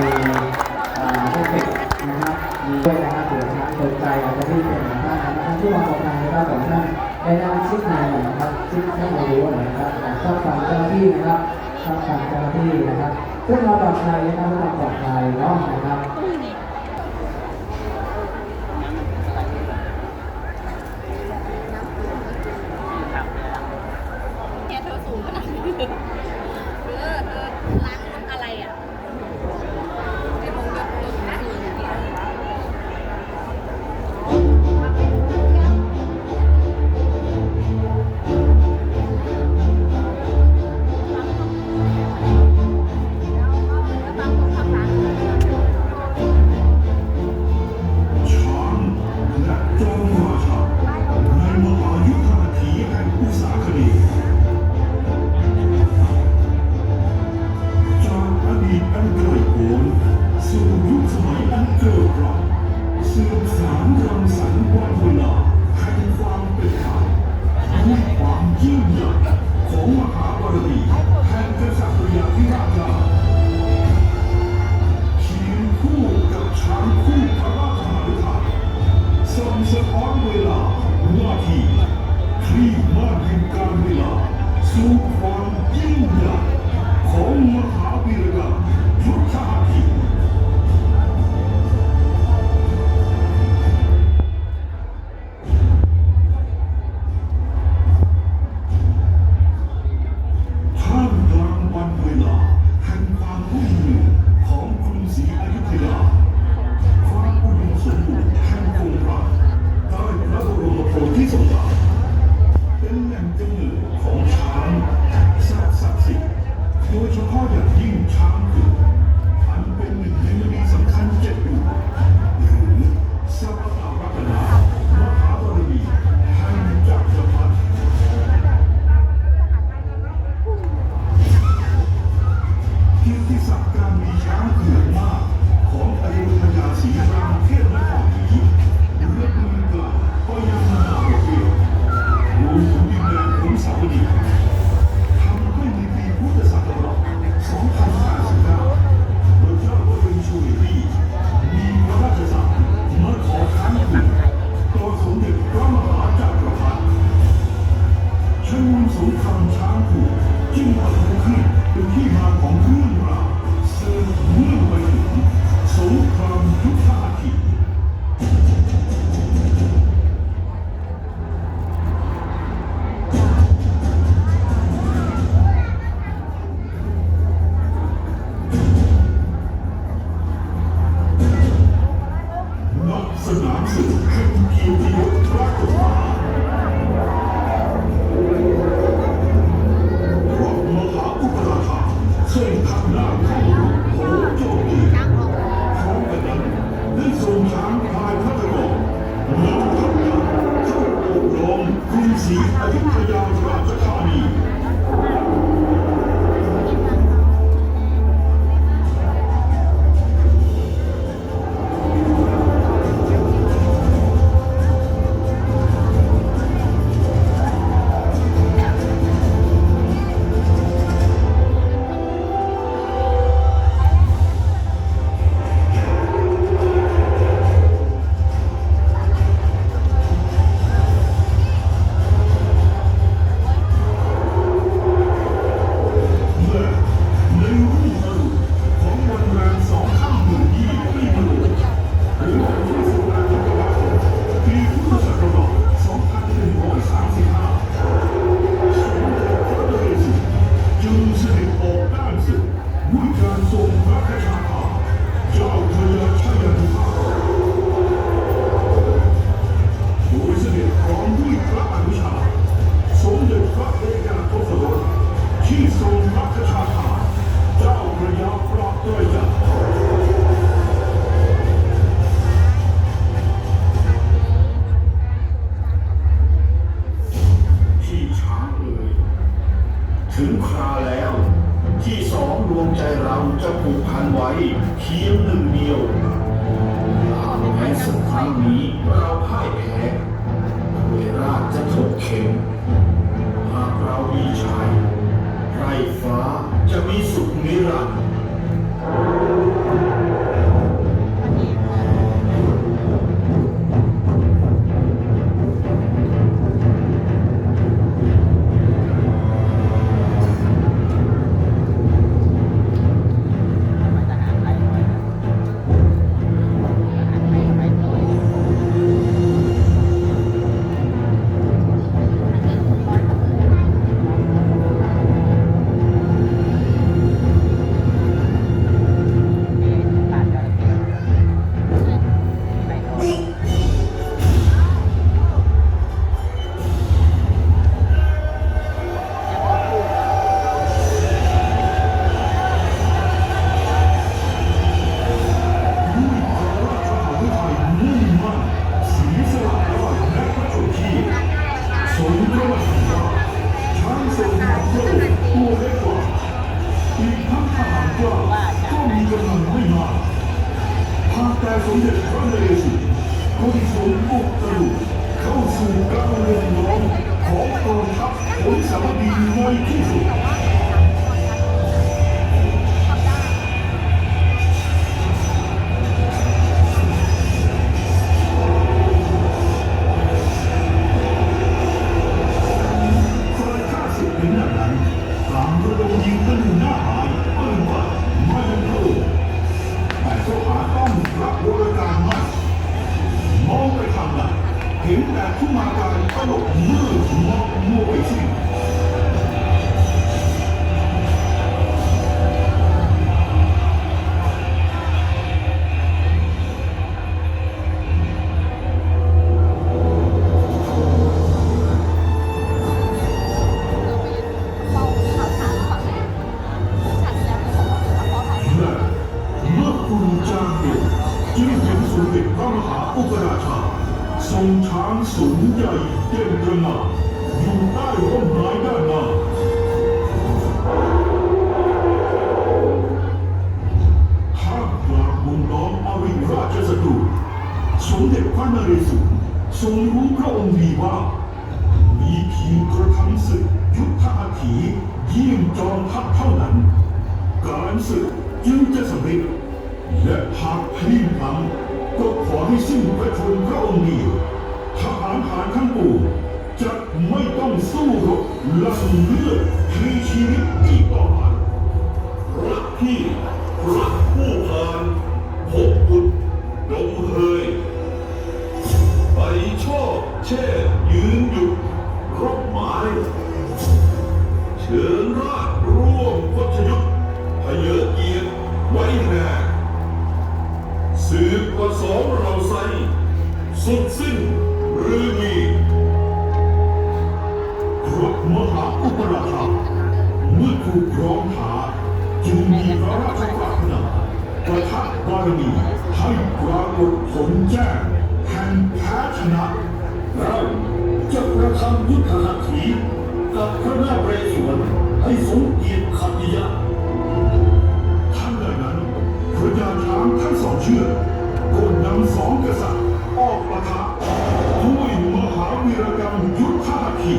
มีเทคนิคนะครับมีด้วยนะครับเผื่อท่าสนใจอาจจะที่เป็นท่านนะครับที่มาตอกงานนะครับของท่านได้นำชิปนายนะครับชิปท่านรู้นะครับชอบฟังเจ้าที่นะครับชอบฟังเจ้าที่นะครับซึ่งเราตกใจนะครับเราตกใจภัยเนาะนะครับ รั้งนี้เราพ่ายแพ้เวลาจะถกเข็มหากเรามีชัยไรฟ้าจะมีสุขนิรันดร์ สมเด็จพระนเรศวรทรงสมบุกตรุเข้าสู่การเรียนรู้ของกองทัพผลสารดีในที่สุด ทรงรู้พระองค์ดีว่า มีเพียงกระทำศึกยุทธหัตถีเยี่ยมจอมทัพเท่านั้น การศึกจึงจะสำเร็จ และหากพลิงพลังก็ขอให้สิ้นพระชนพระองค์เดียวทหารหารทั้งปวงจะไม่ต้องสู้รบแลังเลือดพลีชีวิตอีกต่อไปรักพี่รัก เช่ยืนหยุดรบหมายเชิญราชร่วมวัชยุทธพเยอเกียรติไว้แห่สืบกว่าสองเราไซสุดสิ้นหรือมีครบมหาอุปราชาเมื่อถูกร้องหาจึงมีพระราชปรารถนาประทับบารมีให้ปรากฏผลแจ้งแห่งแพ้ชนะ จะกระทำยุทธหัตถีกับพระนาเรศวรให้สมเกียรติขัตติยะท่านใดนั้นพระยาช้างทั้งสองเชือกก็นำสองกษัตริย์ออกปะทะด้วยมหาวีรกรรมยุทธหัตถี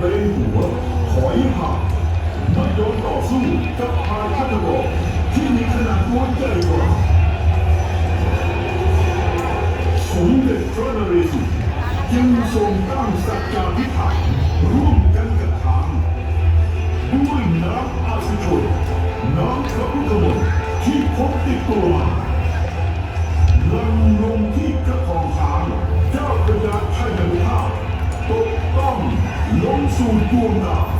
เป็นหัวถอยห่างไม่ยอมต่อสู้กับพายพัทบกที่มีขนาดตัวใหญ่กว่าสมเด็จพระนเรศวรจึงทรงตั้งสัจจาธิษฐานร่วมกันกับทางด้วยน้ำอาสุชนน้ำพระพุทธมนต์ที่พกติดตัวมา ง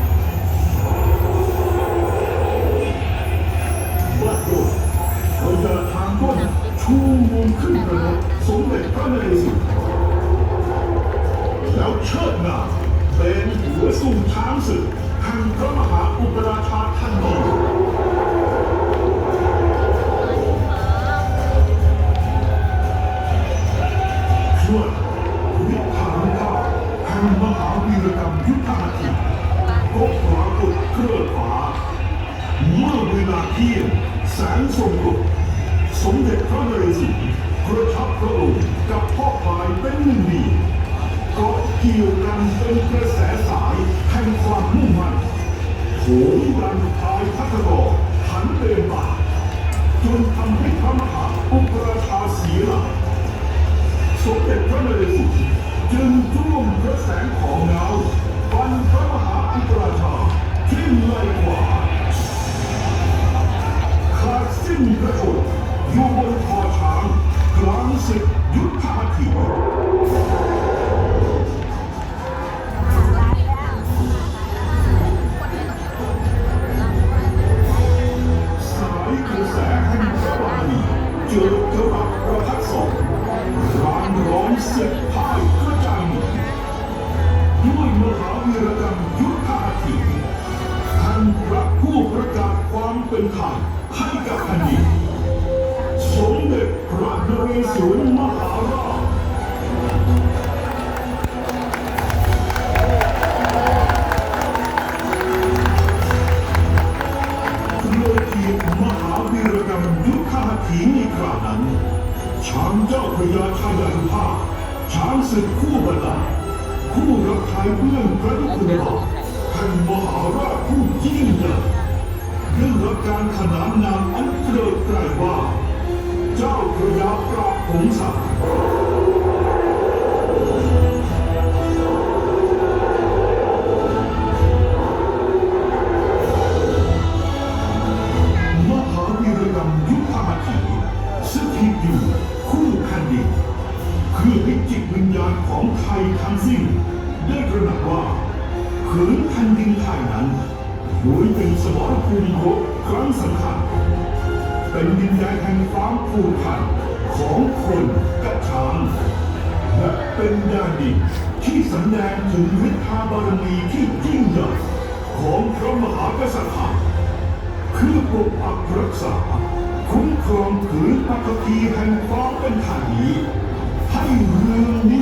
แสงทรงกรดสมเด็จพระนเรศวรประทับพระองค์กับพ่อพายเป็นหนึ่งเดียวก็เกี่ยวกันเป็นกระแสสายแห่งความโหมดันทายพัทกรหันเดินมาจนทำให้พระมหาอุปราชาเสียหลักสมเด็จพระนเรศวรจึงจ้วงพระแสงของเงาฟันพระมหาอุปราชาทิ้งไหลขวา สิ้นพระชนอยู่บนคอช้างกลางศึกยุทธหัตถี ช้างเจ้าพญาชายานุภาพช้างศึกคู่บัลลังก์คู่รักไทยเบื้องพระยุคลบาทท่านมหาราชผู้ยิ่งใหญ่ได้รับการขนานนามอันเกริกไกรว่า เจ้าพระยาปราบหงสาม วิญญาณของไทยทั้งสิ้นได้ตระหนักว่าผืนแผ่นดินไทยนั้นล้วนเป็นสมรภูมิรบครั้งสำคัญเป็นดินแดนแห่งความผูกพันของคนกับช้างและเป็นแดนดินที่สำแดงถึงฤทธาบารมีที่ยิ่งใหญ่ของพระมหากษัตริย์คือปกปักรักษา คุ้มครองผืนปฐพีแห่งความเป็นไทยนี้ ให้เรืองนิ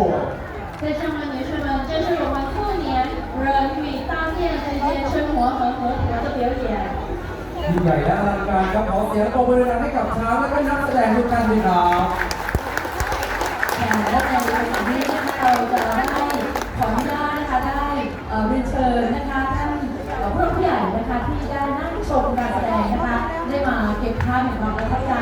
2024. 先生们、女士们，这是我们兔年人与大雁之间生活和和谐的表演。 ยิ่งใหญ่และอลังการครับขอเสียงปรบมือดังให้กับช้างและก็นักแสดงทุกท่านด้วยครับ และในวันนี้นะคะเราจะได้ขออนุญาตนะคะได้เอ่อเรียนเชิญนะคะท่านเอ่อผู้ใหญ่นะคะที่ได้นั่งชมการแสดงนะคะได้มาเก็บภาพแห่งความประทับใจ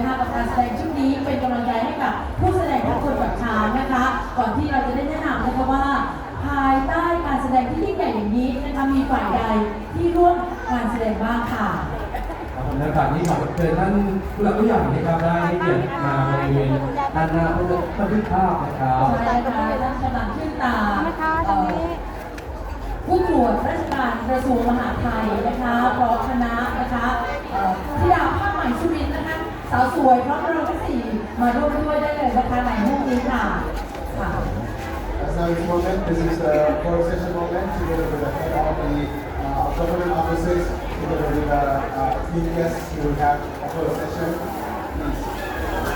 นะคะกับการแสดงชุดนี้เป็นกำลังใจให้กับผู้แสดงทุกคนกับช้างนะคะ ก่อนที่เราจะได้แนะนำนะคะว่า ภายใต้การแสดงที่ยิ่งใหญ่อย่างนี้นะคะมีฝ่ายใดที่ร่วมการแสดงบ้างค่ะผมในโอกาสนี้ขอเชิญท่านผู้หลักผู้ใหญ่นะครับได้ให้เกียรติมาบริเวณด้านหน้าเพื่อบันทึกภาพนะครับใช่ค่ะท่านกำลังขึ้นตาเอ่อผู้ตรวจราชการกระทรวงมหาดไทยนะคะพร้อมคณะนะคะเอ่อธิดาผ้าไหม่สุรินทร์ สาวสวยพร้อมเราทั้งสี่มาร่วมด้วยได้เลยนะคะในห้องนี้ค่ะค่ะ As now this moment, this is the photo session moment together with the head of the uh, government offices, together with the uh, team guests who have a photo session. Please.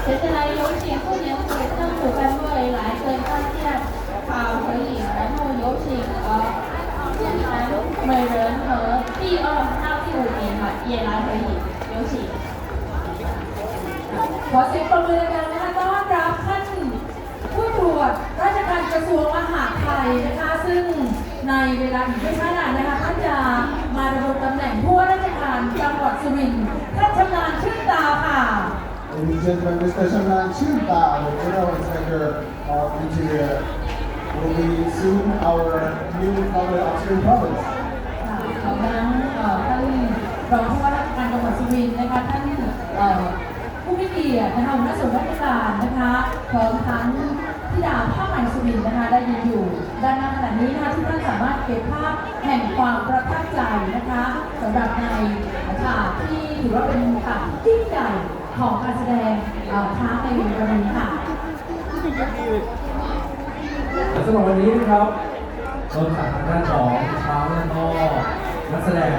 接下来有请妇联会政府单位来跟大家啊合影，然后有请呃建南美人和第二到第五名嘛也来合影，有请。 ขอเสียงปรบมือดังๆนะคะต้อนรับท่านผู้ตรวจราชการกระทรวงมหาดไทยนะคะ ซึ่งในเวลาอีกไม่ช้านานนะคะท่านจะมาดำรงตำแหน่งผู้ว่าราชการจังหวัดสุรินทร์ท่านชำนาญชื่นตาค่ะ Ladies and gentlemen, Mr. Shamlan Chunta, the General Inspector of Interior, will be soon our new governor of Surin Province. ค่ะของทั้งเอ่อท่านรองผู้ว่าราชการจังหวัดสุรินทร์นะคะท่านเอ่อ ผู้มีเกียรตินะคะหัวหน้าส่วนราชการนะคะพร้อมทั้งธิดาผ้าไหม่สุรินนะคะได้ยืนอยู่ ด้านหน้าขณะนี้นะคะทุกท่านสามารถเก็บภาพแห่งความประทับใจนะคะสำหรับในฉากที่ถือว่าเป็นฉากที่ยิ่งใหญ่ของการแสดงเอ่อช้าในวันนี้ค่ะสำหรับวันนี้นะครับเราจากทางด้านของช้างและก็นักแสดง